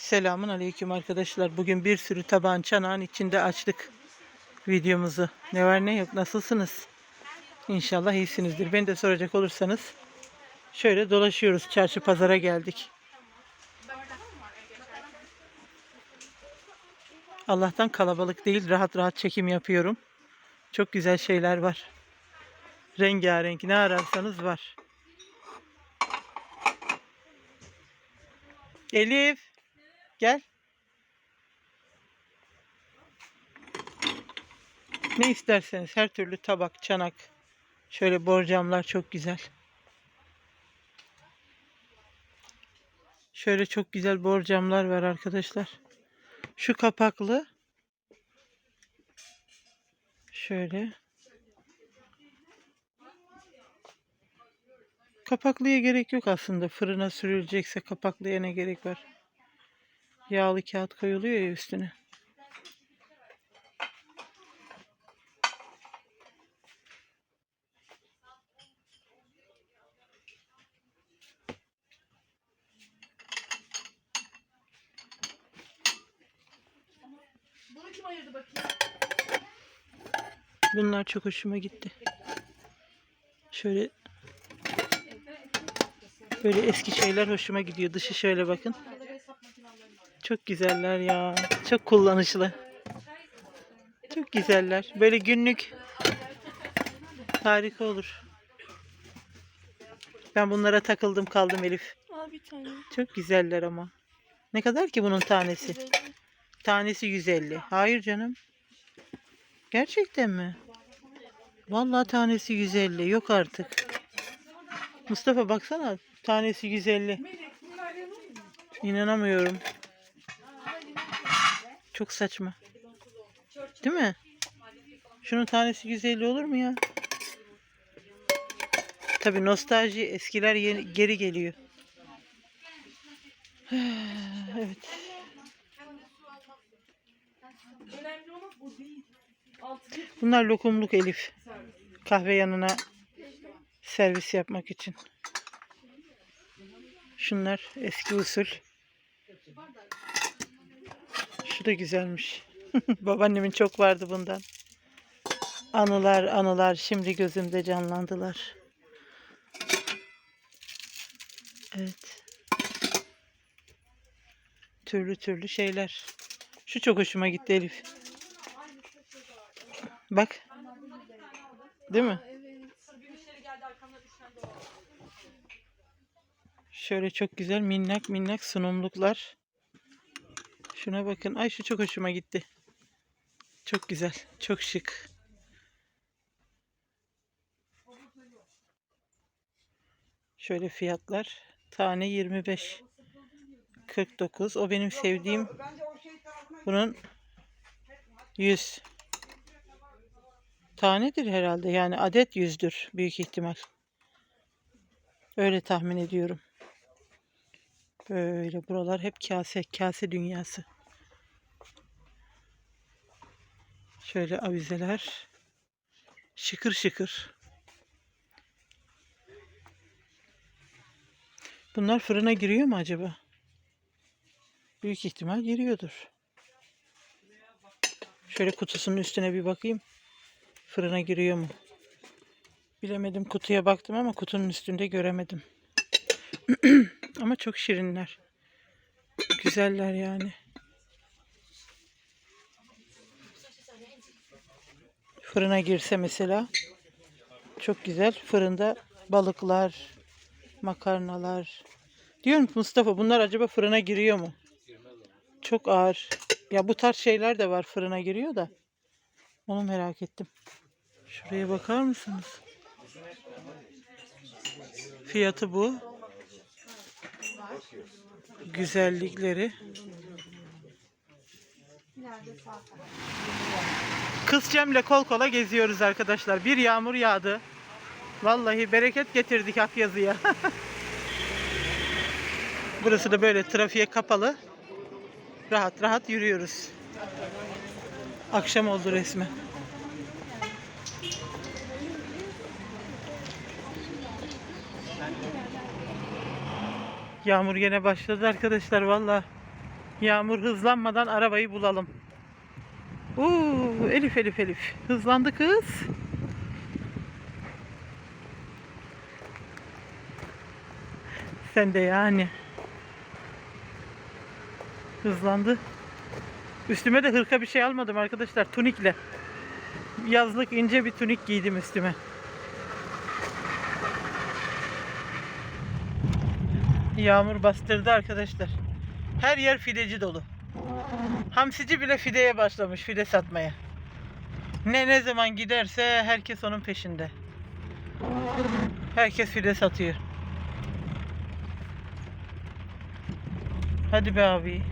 Selamun aleyküm arkadaşlar. Bugün bir sürü taban çanağın içinde açtık videomuzu. Ne var ne yok nasılsınız? İnşallah iyisinizdir. Beni de soracak olursanız şöyle dolaşıyoruz. Çarşı pazara geldik. Allah'tan kalabalık değil. Rahat rahat çekim yapıyorum. Çok güzel şeyler var. Rengarenk ne ararsanız var. Elif gel. Ne isterseniz her türlü tabak, çanak. Şöyle borcamlar çok güzel. Şöyle çok güzel borcamlar var arkadaşlar. Şu kapaklı. Şöyle. Kapaklıya gerek yok aslında. Fırına sürülecekse kapaklıya ne gerek var? Yağlı kağıt koyuluyor ya üstüne. Bunlar çok hoşuma gitti. Şöyle böyle eski şeyler hoşuma gidiyor. Dışı şöyle bakın. Çok güzeller ya. Çok kullanışlı. Çok güzeller. Böyle günlük harika olur. Ben bunlara takıldım kaldım Elif. Al bir tane. Çok güzeller ama. Ne kadar ki bunun tanesi? Tanesi 150. Hayır canım. Gerçekten mi? Vallahi tanesi 150. Yok artık. Mustafa baksana. Tanesi 150. İnanamıyorum. Çok saçma. Değil mi? Şunun tanesi 150 olur mu ya? Tabii nostalji eskiler yeni, geri geliyor. Evet. Bunlar lokumluk Elif. Kahve yanına servis yapmak için. Şunlar eski usul. Şu da güzelmiş. Babaannemin çok vardı bundan. Anılar anılar şimdi gözümde canlandılar. Evet. Türlü türlü şeyler. Şu çok hoşuma gitti Elif. Bak. Değil mi? Şöyle çok güzel minnak minnak sunumluklar. Şuna bakın. Ay şu çok hoşuma gitti. Çok güzel. Çok şık. Şöyle fiyatlar. Tane 25. 49. O benim sevdiğim. Bunun 100. Tanedir herhalde. Yani adet 100'dür büyük ihtimal. Öyle tahmin ediyorum. Böyle buralar hep kase, kase dünyası. Şöyle avizeler. Şıkır şıkır. Bunlar fırına giriyor mu acaba? Büyük ihtimal giriyordur. Şöyle kutusunun üstüne bir bakayım. Fırına giriyor mu? Bilemedim kutuya baktım ama kutunun üstünde göremedim. ama çok şirinler. Güzeller yani. Fırına girse mesela çok güzel. Fırında balıklar, makarnalar. Diyorum Mustafa bunlar acaba fırına giriyor mu? Çok ağır. Ya bu tarz şeyler de var fırına giriyor da. Onu merak ettim. Şuraya bakar mısınız? Fiyatı bu. Güzellikleri. Kız Cem'le kol kola geziyoruz arkadaşlar. Bir yağmur yağdı. Vallahi bereket getirdik Akyazı'ya. Burası da böyle trafiğe kapalı. Rahat rahat yürüyoruz. Akşam oldu resmen. Yağmur gene başladı arkadaşlar valla. Yağmur hızlanmadan arabayı bulalım. Oo, Elif Elif Elif. Hızlandı kız. Sen de yani. Hızlandı. Üstüme de hırka bir şey almadım arkadaşlar. Tunikle. Yazlık ince bir tunik giydim üstüme. Yağmur bastırdı arkadaşlar. Her yer fideci dolu. Hamsici bile fideye başlamış fide satmaya. Ne ne zaman giderse herkes onun peşinde. Herkes fide satıyor. Hadi be abi.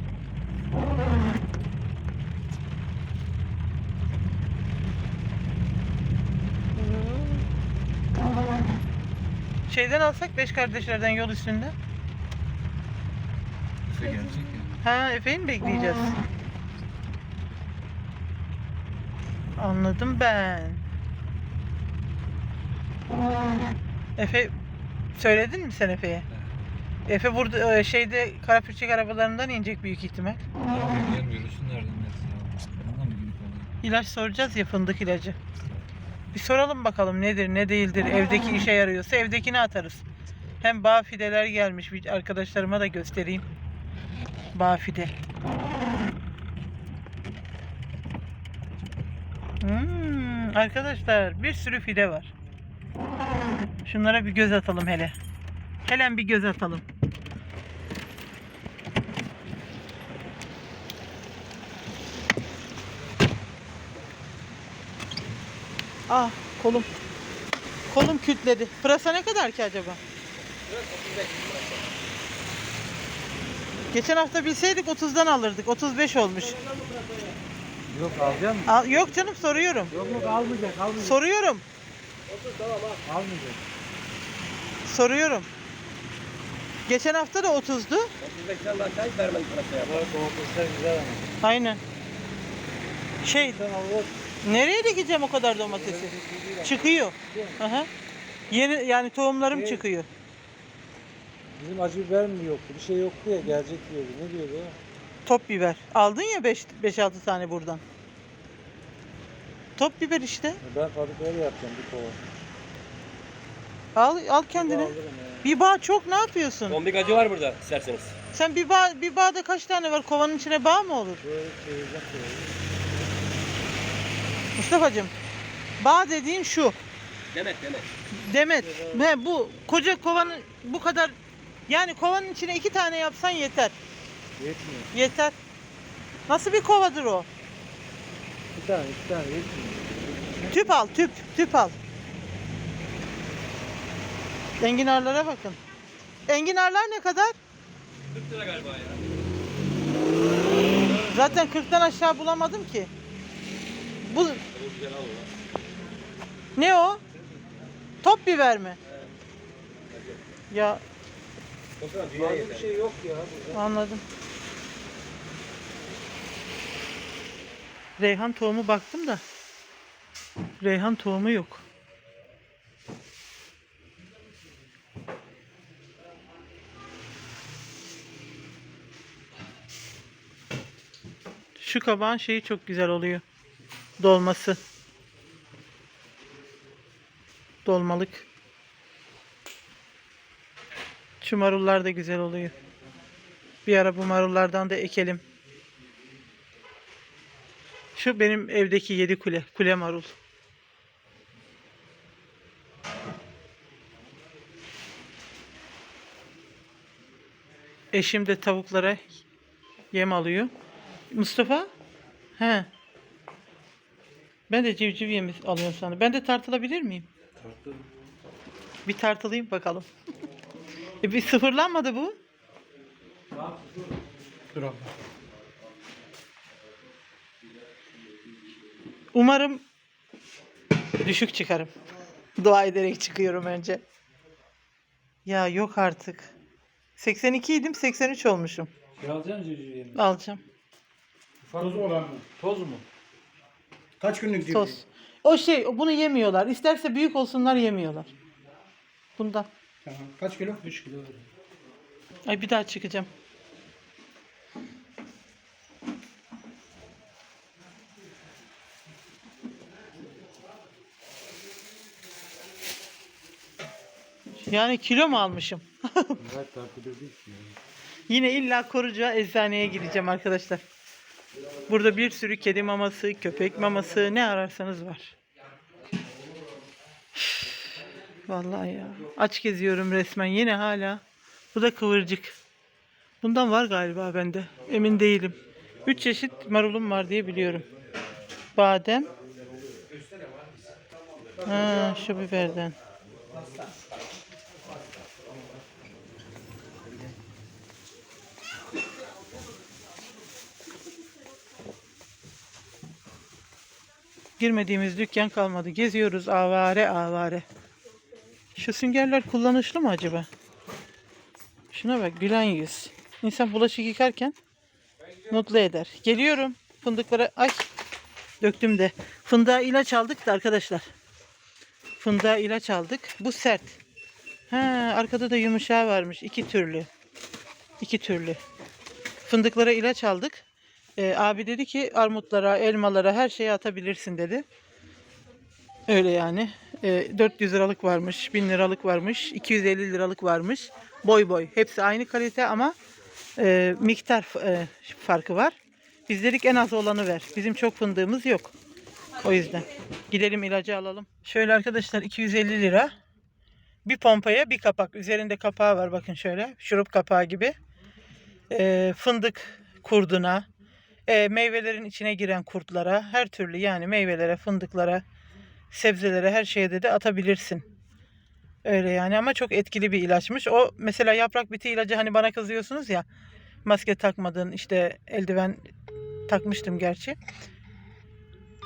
Şeyden alsak beş kardeşlerden yol üstünde. Efe gelecek ya. Ha Efe'yi mi bekleyeceğiz? Anladım ben. Efe söyledin mi sen Efe'ye? Efe burada e, şeyde karapürçek arabalarından inecek büyük ihtimal. Gel yürüsün nereden? İlaç soracağız ya fındık ilacı. Bir soralım bakalım nedir ne değildir. Evdeki işe yarıyorsa evdekini atarız. Hem bağ fideler gelmiş. Bir arkadaşlarıma da göstereyim. Bağ fide. Hmm, arkadaşlar bir sürü fide var. Şunlara bir göz atalım hele. Helen bir göz atalım. Ah kolum. Kolum kütledi. Pırasa ne kadar ki acaba? Geçen hafta bilseydik 30'dan alırdık. 35 olmuş. Yok alacağım mı? Al, yok canım soruyorum. Yok yok almayacak almayacak. Soruyorum. almayacak. Soruyorum. Geçen hafta da 30'du. Bunlar domatesler güzel ama. Aynen. Şey, al nereye dikeceğim o kadar domatesi? Çıkıyor. Aha. Yeni yani tohumlarım çıkıyor. Bizim acı biber mi yoktu? Bir şey yoktu ya gelecek diyordu. Ne diyordu ya? Top biber. Aldın ya 5 5-6 tane buradan. Top biber işte. Ben fabrikaya yapacağım bir kova. Al al kendine. Alırım ya. Bir bağ çok ne yapıyorsun? Bombik acı var burada isterseniz. Sen bir bağ bir bağda kaç tane var? Kovanın içine bağ mı olur? Böyle çevireceğim şöyle. Mustafa'cığım. Bağ dediğin şu. Demet demet. Demet. He, bu koca kovanın bu kadar yani kovanın içine iki tane yapsan yeter. Yetmiyor. Yeter. Nasıl bir kovadır o? Bir tane iki tane yetmiyor. Tüp al, tüp, tüp al. Enginarlara bakın. Enginarlar ne kadar? 40 lira galiba ya. Zaten 40'tan aşağı bulamadım ki. Bu ne o? Top biber mi? Ya Fazla bir şey yok ya anladım. Reyhan tohumu baktım da. Reyhan tohumu yok. Şu kabağın şeyi çok güzel oluyor. Dolması. Dolmalık. Şu marullar da güzel oluyor. Bir ara bu marullardan da ekelim. Şu benim evdeki yedi kule. Kule marul. Eşim de tavuklara yem alıyor. Mustafa? He. Ben de civciv yemi alıyorum sana. Ben de tartılabilir miyim? Bir tartılayım bakalım. e bir sıfırlanmadı bu. Dur abla. Umarım düşük çıkarım. Dua ederek çıkıyorum önce. Ya yok artık. 82 idim 83 olmuşum. Şey alacaksın yemi. Alacağım. Toz olan mı? Toz mu? Kaç günlük diyor? Toz. O şey bunu yemiyorlar. İsterse büyük olsunlar yemiyorlar. Bundan. Tamam. Kaç kilo? 3 kilo. Ay bir daha çekeceğim. Yani kilo mu almışım? Evet takip. Yine illa koruca eczaneye gireceğim arkadaşlar. Burada bir sürü kedi maması, köpek maması ne ararsanız var. Vallahi ya. Aç geziyorum resmen yine hala. Bu da kıvırcık. Bundan var galiba bende. Emin değilim. Üç çeşit marulum var diye biliyorum. Badem. Ha, şu biberden. Girmediğimiz dükkan kalmadı. Geziyoruz avare avare. Şu süngerler kullanışlı mı acaba? Şuna bak gülen yüz. İnsan bulaşık yıkarken mutlu eder. Geliyorum. Fındıklara ay döktüm de. Fındığa ilaç aldık da arkadaşlar. Fındığa ilaç aldık. Bu sert. Ha, arkada da yumuşağı varmış. iki türlü. İki türlü. Fındıklara ilaç aldık. Ee, abi dedi ki armutlara, elmalara her şeye atabilirsin dedi. Öyle yani. Ee, 400 liralık varmış, 1000 liralık varmış, 250 liralık varmış. Boy boy. Hepsi aynı kalite ama e, miktar e, farkı var. Biz dedik en az olanı ver. Bizim çok fındığımız yok. O yüzden. Gidelim ilacı alalım. Şöyle arkadaşlar 250 lira. Bir pompaya bir kapak. Üzerinde kapağı var bakın şöyle. Şurup kapağı gibi. Ee, fındık kurduna, e, meyvelerin içine giren kurtlara, her türlü yani meyvelere, fındıklara, sebzelere her şeye de, de atabilirsin. Öyle yani ama çok etkili bir ilaçmış. O mesela yaprak biti ilacı hani bana kızıyorsunuz ya maske takmadın işte eldiven takmıştım gerçi.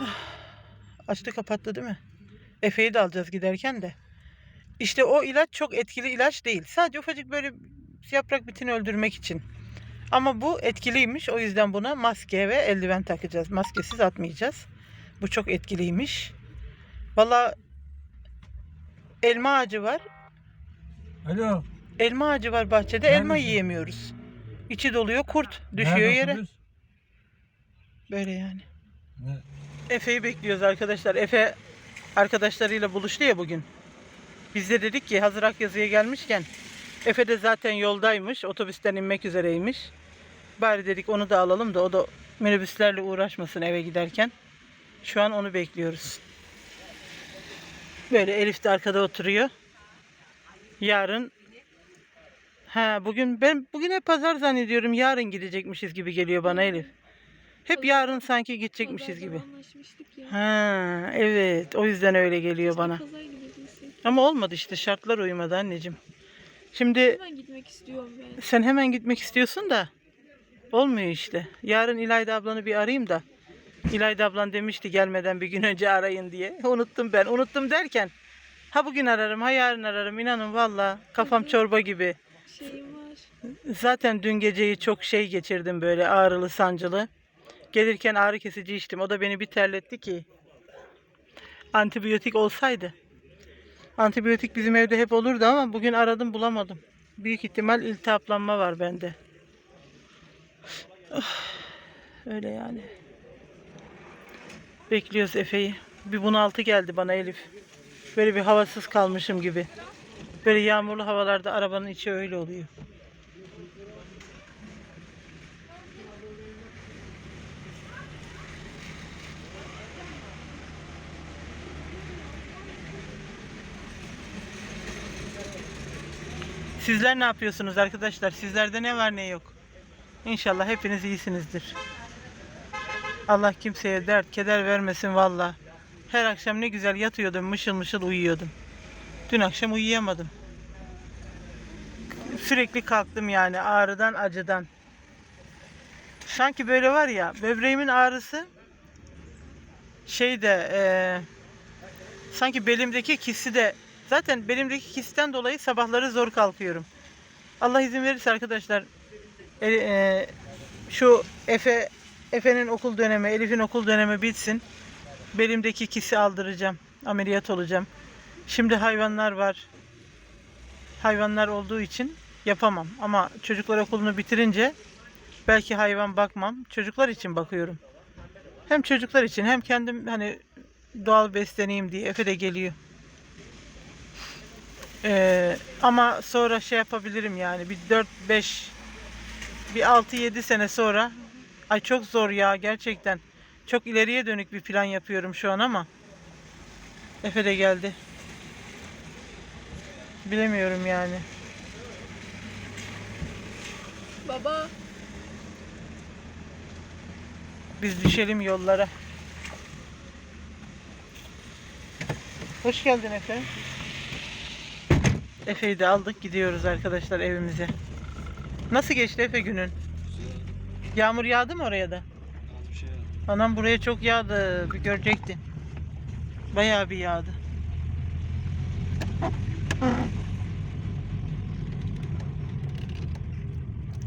Açtı kapattı değil mi? Efe'yi de alacağız giderken de. İşte o ilaç çok etkili ilaç değil. Sadece ufacık böyle yaprak bitini öldürmek için. Ama bu etkiliymiş. O yüzden buna maske ve eldiven takacağız. Maskesiz atmayacağız. Bu çok etkiliymiş. Valla elma ağacı var. Alo. Elma ağacı var bahçede. Elma Neredesin? yiyemiyoruz. İçi doluyor kurt. Düşüyor Nerede yere. Böyle yani. Ne? Efe'yi bekliyoruz arkadaşlar. Efe arkadaşlarıyla buluştu ya bugün. Biz de dedik ki hazır Akyazı'ya gelmişken Efe de zaten yoldaymış. Otobüsten inmek üzereymiş. Bari dedik onu da alalım da o da minibüslerle uğraşmasın eve giderken. Şu an onu bekliyoruz. Böyle Elif de arkada oturuyor. Yarın Ha bugün ben bugün hep pazar zannediyorum. Yarın gidecekmişiz gibi geliyor bana Elif. Hep yarın sanki gidecekmişiz gibi. Ha evet o yüzden öyle geliyor bana. Ama olmadı işte şartlar uyumadı anneciğim. Şimdi Hemen gitmek istiyorum ben. sen hemen gitmek istiyorsun da olmuyor işte. Yarın İlayda ablanı bir arayayım da. İlayda ablan demişti gelmeden bir gün önce arayın diye. Unuttum ben. Unuttum derken ha bugün ararım ha yarın ararım. İnanın valla kafam çorba gibi. Zaten dün geceyi çok şey geçirdim böyle ağrılı sancılı. Gelirken ağrı kesici içtim. O da beni bir terletti ki. Antibiyotik olsaydı. Antibiyotik bizim evde hep olurdu ama bugün aradım bulamadım. Büyük ihtimal iltihaplanma var bende. Ah, Öyle yani. Bekliyoruz Efe'yi. Bir bunaltı geldi bana Elif. Böyle bir havasız kalmışım gibi. Böyle yağmurlu havalarda arabanın içi öyle oluyor. Sizler ne yapıyorsunuz arkadaşlar? Sizlerde ne var ne yok? İnşallah hepiniz iyisinizdir. Allah kimseye dert, keder vermesin valla. Her akşam ne güzel yatıyordum, mışıl mışıl uyuyordum. Dün akşam uyuyamadım. Sürekli kalktım yani ağrıdan, acıdan. Sanki böyle var ya, böbreğimin ağrısı şeyde eee sanki belimdeki kisi de zaten belimdeki kisten dolayı sabahları zor kalkıyorum. Allah izin verirse arkadaşlar e, e, şu Efe Efe'nin okul dönemi, Elif'in okul dönemi bitsin. Belimdeki kisi aldıracağım. Ameliyat olacağım. Şimdi hayvanlar var. Hayvanlar olduğu için yapamam. Ama çocuklar okulunu bitirince belki hayvan bakmam. Çocuklar için bakıyorum. Hem çocuklar için hem kendim hani doğal besleneyim diye Efe de geliyor. Ee, ama sonra şey yapabilirim yani bir 4-5 bir 6-7 sene sonra ay çok zor ya gerçekten. Çok ileriye dönük bir plan yapıyorum şu an ama Efe de geldi. Bilemiyorum yani. Baba. Biz düşelim yollara. Hoş geldin Efe. Efe'yi de aldık gidiyoruz arkadaşlar evimize. Nasıl geçti Efe günün? Yağmur yağdı mı oraya da? Bir şey yok. Anam buraya çok yağdı. Bir görecektin. Bayağı bir yağdı.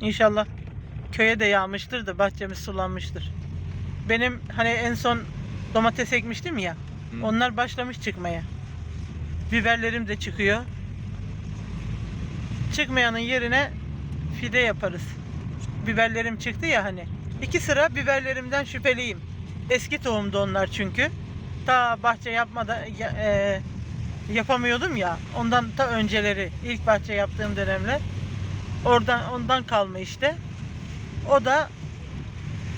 İnşallah köye de yağmıştır da bahçemiz sulanmıştır. Benim hani en son domates ekmiştim ya. Hı. Onlar başlamış çıkmaya. Biberlerim de çıkıyor. Çıkmayanın yerine fide yaparız. Biberlerim çıktı ya hani. İki sıra biberlerimden şüpheliyim. Eski tohumdu onlar çünkü. Ta bahçe yapmadan ya- e, yapamıyordum ya. Ondan ta önceleri ilk bahçe yaptığım dönemler. Oradan ondan kalma işte. O da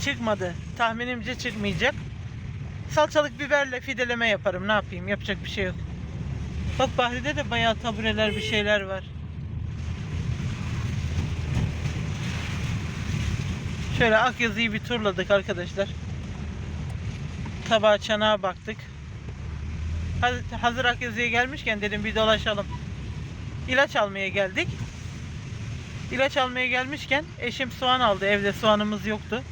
çıkmadı. Tahminimce çıkmayacak. Salçalık biberle fideleme yaparım. Ne yapayım? Yapacak bir şey yok. Bak Bahri'de de bayağı tabureler bir şeyler var. Şöyle Akyazı'yı bir turladık arkadaşlar. Tabağa çanağa baktık. Haz- Hazır Akyazı'ya gelmişken dedim bir dolaşalım. İlaç almaya geldik. İlaç almaya gelmişken eşim soğan aldı. Evde soğanımız yoktu.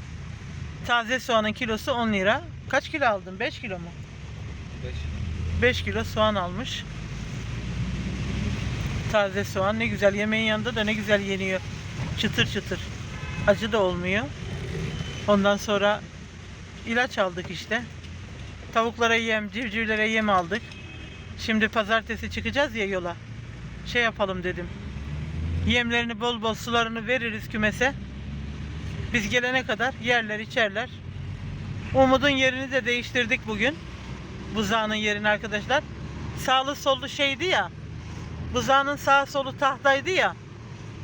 Taze soğanın kilosu 10 lira. Kaç kilo aldın? 5 kilo mu? 5 5 kilo soğan almış. Taze soğan ne güzel yemeğin yanında da ne güzel yeniyor. Çıtır çıtır. Acı da olmuyor. Ondan sonra ilaç aldık işte. Tavuklara yem, civcivlere yem aldık. Şimdi pazartesi çıkacağız ya yola. Şey yapalım dedim. Yemlerini bol bol sularını veririz kümese. Biz gelene kadar yerler içerler. Umut'un yerini de değiştirdik bugün. Buzağının yerini arkadaşlar. Sağlı sollu şeydi ya. Buzağının sağ solu tahtaydı ya.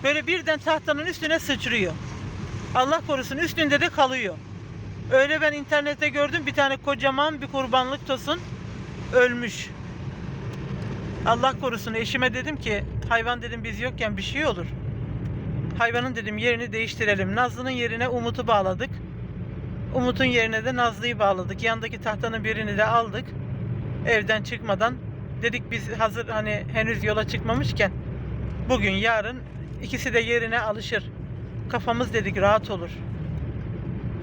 Böyle birden tahtanın üstüne sıçrıyor. Allah korusun üstünde de kalıyor. Öyle ben internette gördüm bir tane kocaman bir kurbanlık tosun ölmüş. Allah korusun eşime dedim ki hayvan dedim biz yokken bir şey olur. Hayvanın dedim yerini değiştirelim. Nazlı'nın yerine Umut'u bağladık. Umut'un yerine de Nazlı'yı bağladık. Yandaki tahtanın birini de aldık. Evden çıkmadan dedik biz hazır hani henüz yola çıkmamışken bugün yarın ikisi de yerine alışır. Kafamız dedik rahat olur.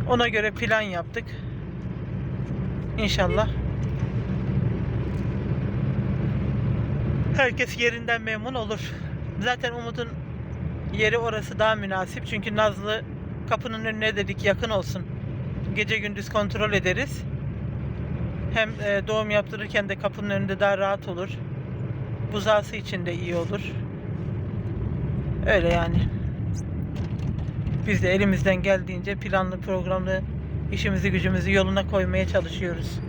Ona göre plan yaptık. İnşallah. Herkes yerinden memnun olur. Zaten Umut'un yeri orası daha münasip. Çünkü Nazlı kapının önüne dedik yakın olsun. Gece gündüz kontrol ederiz. Hem e, doğum yaptırırken de kapının önünde daha rahat olur. Buzağısı için de iyi olur. Öyle yani. Biz de elimizden geldiğince planlı programlı işimizi gücümüzü yoluna koymaya çalışıyoruz.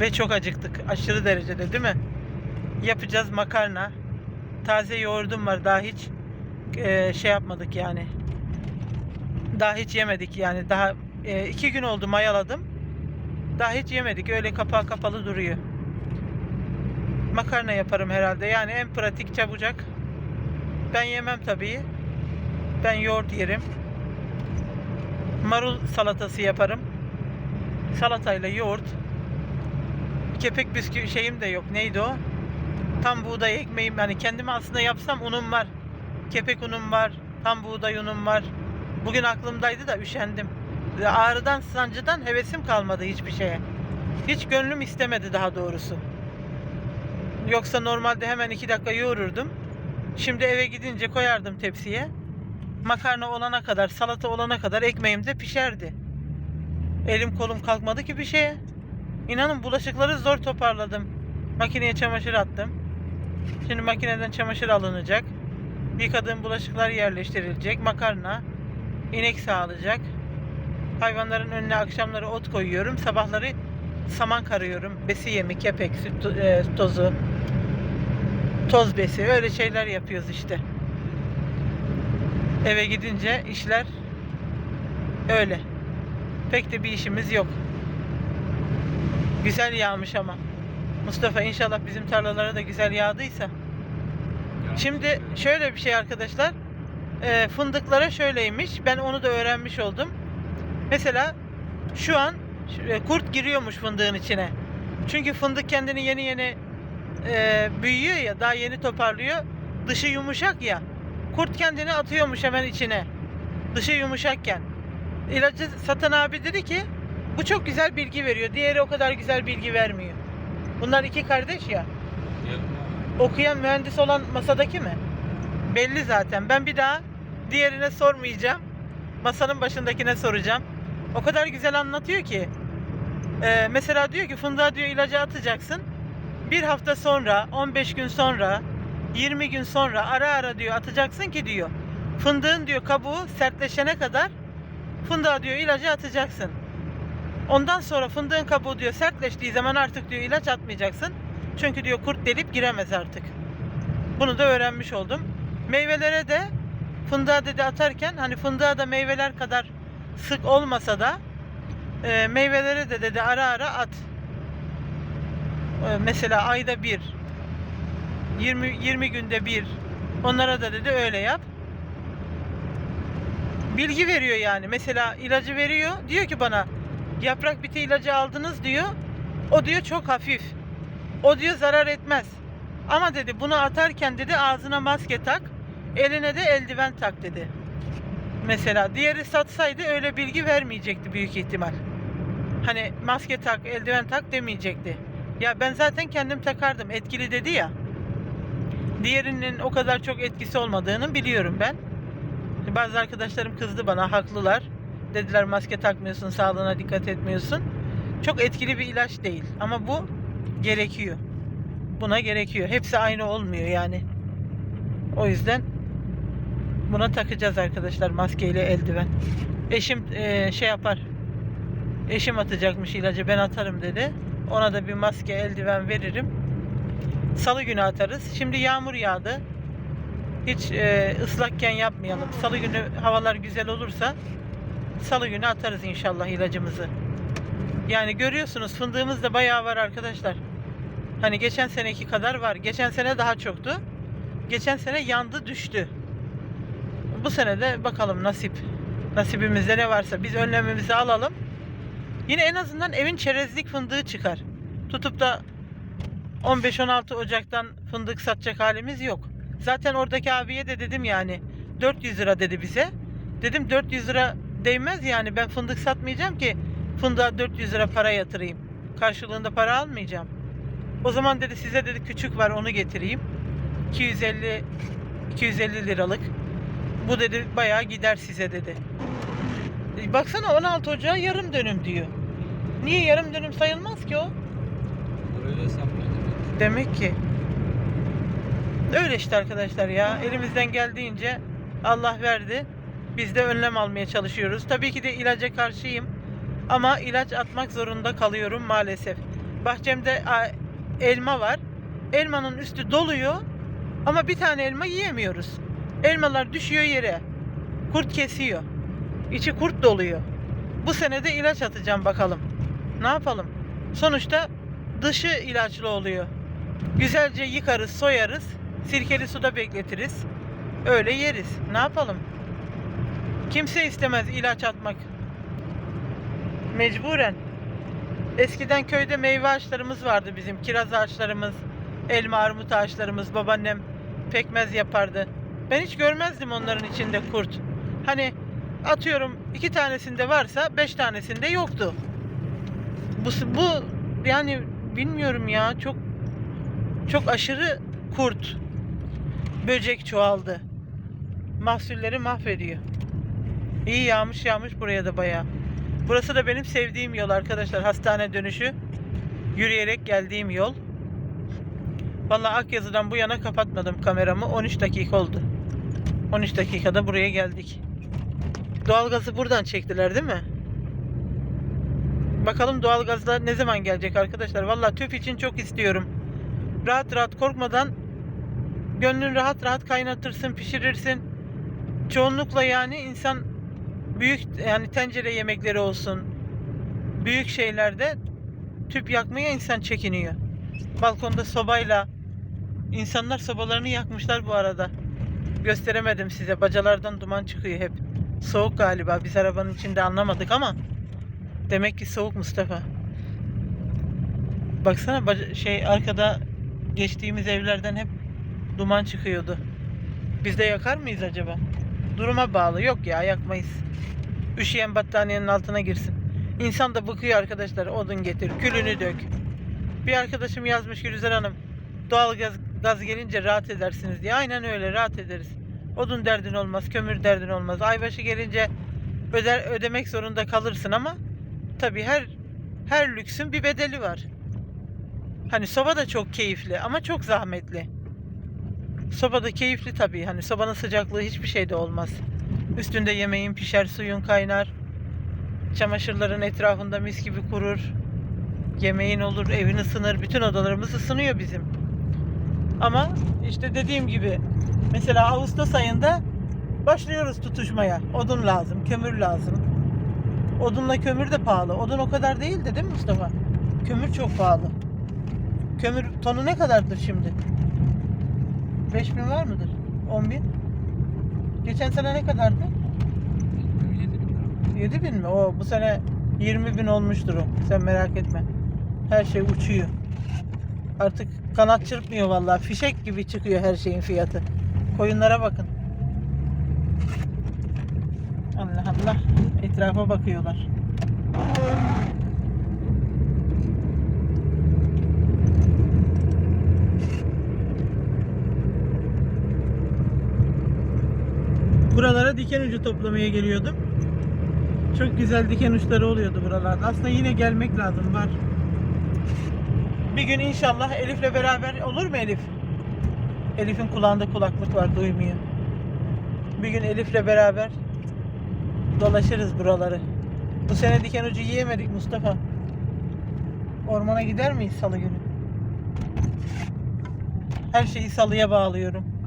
Ve çok acıktık. Aşırı derecede değil mi? Yapacağız makarna. Taze yoğurdum var. Daha hiç e, şey yapmadık yani. Daha hiç yemedik yani. Daha e, iki gün oldu mayaladım. Daha hiç yemedik. Öyle kapağı kapalı duruyor. Makarna yaparım herhalde. Yani en pratik çabucak. Ben yemem tabii. Ben yoğurt yerim. Marul salatası yaparım. Salatayla yoğurt. Kepek bisküvi şeyim de yok. Neydi o? Tam buğday ekmeğim. Yani kendime aslında yapsam unum var. Kepek unum var. Tam buğday unum var. Bugün aklımdaydı da üşendim. Ağrıdan sancıdan hevesim kalmadı hiçbir şeye. Hiç gönlüm istemedi daha doğrusu. Yoksa normalde hemen iki dakika yoğururdum. Şimdi eve gidince koyardım tepsiye. Makarna olana kadar, salata olana kadar ekmeğim de pişerdi. Elim kolum kalkmadı ki bir şeye. İnanın bulaşıkları zor toparladım. Makineye çamaşır attım. Şimdi makineden çamaşır alınacak. Yıkadığım bulaşıklar yerleştirilecek. Makarna, inek sağlayacak. Hayvanların önüne akşamları ot koyuyorum. Sabahları saman karıyorum. Besi yemi, kepek, süt e, tozu. Toz besi öyle şeyler yapıyoruz işte. Eve gidince işler öyle. Pek de bir işimiz yok. Güzel yağmış ama. Mustafa inşallah bizim tarlalara da güzel yağdıysa. Şimdi şöyle bir şey arkadaşlar. Ee, fındıklara şöyleymiş. Ben onu da öğrenmiş oldum. Mesela şu an e, kurt giriyormuş fındığın içine. Çünkü fındık kendini yeni yeni e, büyüyor ya, daha yeni toparlıyor. Dışı yumuşak ya. Kurt kendini atıyormuş hemen içine. Dışı yumuşakken. İlacı satan abi dedi ki bu çok güzel bilgi veriyor. Diğeri o kadar güzel bilgi vermiyor. Bunlar iki kardeş ya. Okuyan mühendis olan masadaki mi? Belli zaten. Ben bir daha diğerine sormayacağım. Masanın başındakine soracağım. O kadar güzel anlatıyor ki. Ee, mesela diyor ki fındığa diyor ilacı atacaksın. Bir hafta sonra, 15 gün sonra, 20 gün sonra ara ara diyor atacaksın ki diyor. Fındığın diyor kabuğu sertleşene kadar fındığa diyor ilacı atacaksın. Ondan sonra fındığın kabuğu diyor sertleştiği zaman artık diyor ilaç atmayacaksın. Çünkü diyor kurt delip giremez artık. Bunu da öğrenmiş oldum. Meyvelere de fındığa dedi atarken hani fındığa da meyveler kadar sık olmasa da e, meyvelere de dedi ara ara at. E, mesela ayda bir 20 20 günde bir onlara da dedi öyle yap. Bilgi veriyor yani. Mesela ilacı veriyor. Diyor ki bana yaprak biti ilacı aldınız diyor. O diyor çok hafif. O diyor zarar etmez. Ama dedi bunu atarken dedi ağzına maske tak. Eline de eldiven tak dedi. Mesela diğeri satsaydı öyle bilgi vermeyecekti büyük ihtimal. Hani maske tak, eldiven tak demeyecekti. Ya ben zaten kendim takardım. Etkili dedi ya. Diğerinin o kadar çok etkisi olmadığını biliyorum ben. Bazı arkadaşlarım kızdı bana, haklılar. Dediler maske takmıyorsun, sağlığına dikkat etmiyorsun. Çok etkili bir ilaç değil ama bu gerekiyor. Buna gerekiyor. Hepsi aynı olmuyor yani. O yüzden buna takacağız arkadaşlar maskeyle eldiven. Eşim eee, şey yapar. Eşim atacakmış ilacı ben atarım dedi. Ona da bir maske eldiven veririm. Salı günü atarız. Şimdi yağmur yağdı. Hiç eee, ıslakken yapmayalım. Salı günü havalar güzel olursa salı günü atarız inşallah ilacımızı. Yani görüyorsunuz fındığımız da bayağı var arkadaşlar. Hani geçen seneki kadar var. Geçen sene daha çoktu. Geçen sene yandı düştü. Bu sene de bakalım nasip. Nasibimizde ne varsa biz önlemimizi alalım. Yine en azından evin çerezlik fındığı çıkar. Tutup da 15-16 Ocak'tan fındık satacak halimiz yok. Zaten oradaki abiye de dedim yani 400 lira dedi bize. Dedim 400 lira değmez yani ben fındık satmayacağım ki fındığa 400 lira para yatırayım. Karşılığında para almayacağım. O zaman dedi size dedi küçük var onu getireyim. 250 250 liralık. Bu dedi bayağı gider size dedi. E, Baksana 16 Ocağı yarım dönüm diyor. Niye yarım dönüm sayılmaz ki o? Hesaplıyor demek. Ki. Öyle işte arkadaşlar ya. Elimizden geldiğince Allah verdi. Biz de önlem almaya çalışıyoruz. Tabii ki de ilaca karşıyım. Ama ilaç atmak zorunda kalıyorum maalesef. Bahçemde elma var. Elmanın üstü doluyor. Ama bir tane elma yiyemiyoruz. Elmalar düşüyor yere. Kurt kesiyor. İçi kurt doluyor. Bu sene de ilaç atacağım bakalım. Ne yapalım? Sonuçta dışı ilaçlı oluyor. Güzelce yıkarız, soyarız. Sirkeli suda bekletiriz. Öyle yeriz. Ne yapalım? Kimse istemez ilaç atmak. Mecburen. Eskiden köyde meyve ağaçlarımız vardı bizim. Kiraz ağaçlarımız, elma armut ağaçlarımız. Babaannem pekmez yapardı. Ben hiç görmezdim onların içinde kurt. Hani atıyorum iki tanesinde varsa beş tanesinde yoktu. Bu, bu yani bilmiyorum ya çok çok aşırı kurt böcek çoğaldı. Mahsulleri mahvediyor. İyi yağmış yağmış buraya da bayağı. Burası da benim sevdiğim yol arkadaşlar. Hastane dönüşü. Yürüyerek geldiğim yol. Vallahi Akyazı'dan bu yana kapatmadım kameramı. 13 dakika oldu. 13 dakikada buraya geldik. Doğalgazı buradan çektiler değil mi? Bakalım doğalgazlar ne zaman gelecek arkadaşlar. Vallahi tüp için çok istiyorum. Rahat rahat korkmadan Gönlün rahat rahat kaynatırsın, pişirirsin. Çoğunlukla yani insan büyük yani tencere yemekleri olsun. Büyük şeylerde tüp yakmaya insan çekiniyor. Balkonda sobayla insanlar sobalarını yakmışlar bu arada. Gösteremedim size. Bacalardan duman çıkıyor hep. Soğuk galiba. Biz arabanın içinde anlamadık ama demek ki soğuk Mustafa. Baksana şey arkada geçtiğimiz evlerden hep duman çıkıyordu. Biz de yakar mıyız acaba? Duruma bağlı. Yok ya yakmayız. Üşüyen battaniyenin altına girsin. İnsan da bıkıyor arkadaşlar. Odun getir, külünü dök. Bir arkadaşım yazmış Gülüzer Hanım. Doğal gaz, gaz gelince rahat edersiniz diye. Aynen öyle rahat ederiz. Odun derdin olmaz, kömür derdin olmaz. Aybaşı gelince öder, ödemek zorunda kalırsın ama tabii her her lüksün bir bedeli var. Hani soba da çok keyifli ama çok zahmetli. Soba da keyifli tabii. Hani sobanın sıcaklığı hiçbir şeyde olmaz. Üstünde yemeğin pişer, suyun kaynar. Çamaşırların etrafında mis gibi kurur. Yemeğin olur, evin ısınır. Bütün odalarımız ısınıyor bizim. Ama işte dediğim gibi mesela Ağustos ayında başlıyoruz tutuşmaya. Odun lazım, kömür lazım. Odunla kömür de pahalı. Odun o kadar değildi değil mi Mustafa? Kömür çok pahalı. Kömür tonu ne kadardır şimdi? 5000 var mıdır? 10 bin? Geçen sene ne kadardı? 7 bin lira. 7 bin mi? O bu sene 20 bin olmuştur o. Sen merak etme. Her şey uçuyor. Artık kanat çırpmıyor vallahi. Fişek gibi çıkıyor her şeyin fiyatı. Koyunlara bakın. Allah Allah. Etrafa bakıyorlar. Buralara diken ucu toplamaya geliyordum. Çok güzel diken uçları oluyordu buralarda. Aslında yine gelmek lazım var. Bir gün inşallah Elif'le beraber olur mu Elif? Elif'in kulağında kulaklık var duymuyor. Bir gün Elif'le beraber dolaşırız buraları. Bu sene diken ucu yiyemedik Mustafa. Ormana gider miyiz salı günü? Her şeyi salıya bağlıyorum.